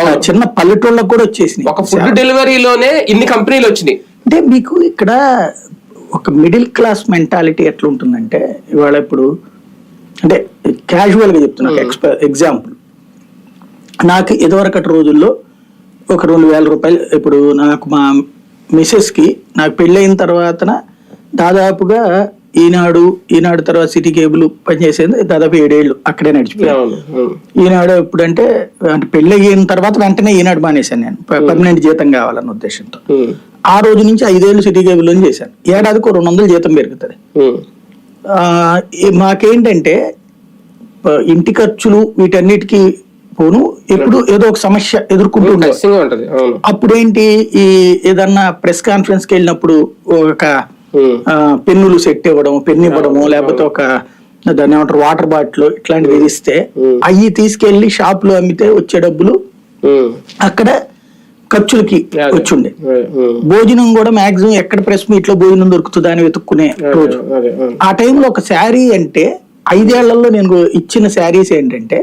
Even చిన్న పల్లెటూళ్ళకు కూడా వచ్చేసినాయి. ఒక ఫుడ్ డెలివరీలోనే ఇన్ని కంపెనీలు వచ్చినాయి. అంటే మీకు ఇక్కడ ఒక మిడిల్ క్లాస్ మెంటాలిటీ ఎట్లా ఉంటుందంటే ఇవాళ ఇప్పుడు అంటే క్యాజువల్గా చెప్తున్నా ఎక్స్ప ఎగ్జాంపుల్ నాకు ఇదివరకటి రోజుల్లో ఒక రెండు వేల రూపాయలు ఇప్పుడు నాకు మా మిసెస్కి నాకు పెళ్ళైన తర్వాతన దాదాపుగా ఈనాడు ఈనాడు తర్వాత సిటీ కేబుల్ పనిచేసేది దాదాపు ఏడేళ్ళు అక్కడే నడిచిపోయాను. ఈనాడు ఎప్పుడంటే అంటే పెళ్ళి అయిన తర్వాత వెంటనే ఈనాడు మానేశాను నేను. పర్మనెంట్ జీతం కావాలన్న ఉద్దేశంతో. ఆ రోజు నుంచి ఐదేళ్ళు సిటీ కేబుల్లో చేశాను. ఏడాదికి రెండు వందలు జీతం పెరుగుతుంది. మాకేంటంటే ఇంటి ఖర్చులు వీటన్నిటికీ పోను ఎప్పుడు ఏదో ఒక సమస్య ఎదుర్కొంటూ ఉంటది అప్పుడేంటి ఈ ఏదన్నా ప్రెస్ కాన్ఫరెన్స్కి వెళ్ళినప్పుడు ఒక పెన్నులు సెట్ ఇవ్వడం పెన్ను ఇవ్వడము లేకపోతే ఒక దాన్ని ఏమంటారు వాటర్ బాటిల్ ఇట్లాంటివి ఇస్తే అవి తీసుకెళ్ళి షాప్లో అమ్మితే వచ్చే డబ్బులు అక్కడ ఖర్చులకి. వచ్చుండే. భోజనం కూడా మాక్సిమం ఎక్కడ ప్రెస్ మీట్లో భోజనం దొరుకుతుందా అని వెతుక్కునే రోజు. ఆ టైంలో ఒక శారీ అంటే ఐదేళ్ళలో నేను ఇచ్చిన శారీస్ ఏంటంటే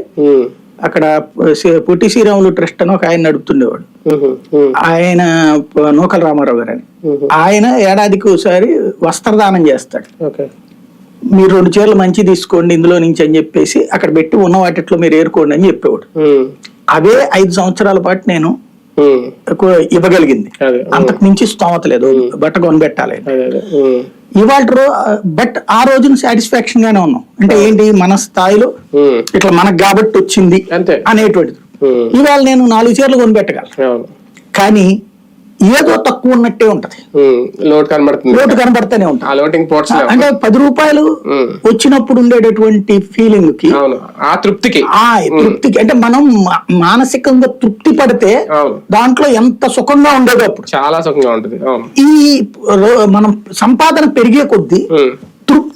అక్కడ పొట్టి శ్రీరాములు ట్రస్ట్ అని ఒక ఆయన నడుపుతుండేవాడు. ఆయన నూకల రామారావు గారు అని. ఆయన ఏడాదికి ఒకసారి వస్త్రదానం చేస్తాడు. మీరు రెండు చీరలు మంచి తీసుకోండి ఇందులో నుంచి అని చెప్పేసి అక్కడ పెట్టి ఉన్న వాటిట్లో మీరు ఏరుకోండి అని చెప్పేవాడు. అవే ఐదు సంవత్సరాల పాటు నేను ఇవ్వగలిగింది. అంతకు మించి స్తోమత లేదు. బట్ట కొనిపెట్టాలి ఉమ్, ఇవాళ రో- బట్ ఆ రోజున సాటిస్ఫాక్షన్ గానే ఉన్నాం. అంటే ఏంటి? మన స్థాయిలో ఇట్లా మనకు కాబట్టి వచ్చింది అనేటువంటిది. ఇవాళ నేను నాలుగు చీరలు కొనిపెట్టగలను. కానీ ఏదో తక్కువ ఉన్నట్టే ఉంటది. లోటు కనబడుతుంది. లోటు కనబడతానే ఉంటుంది. అంటే పది రూపాయలు వచ్చినప్పుడు ఉండేటటువంటి ఫీలింగ్కి ఆ తృప్తికి. ఆ తృప్తికి. అంటే మనం మానసికంగా తృప్తి పడితే దాంట్లో ఎంత సుఖంగా ఉండేది అప్పుడు. చాలా సుఖంగా ఉంటుంది. ఈ మనం సంపాదన పెరిగే కొద్దీ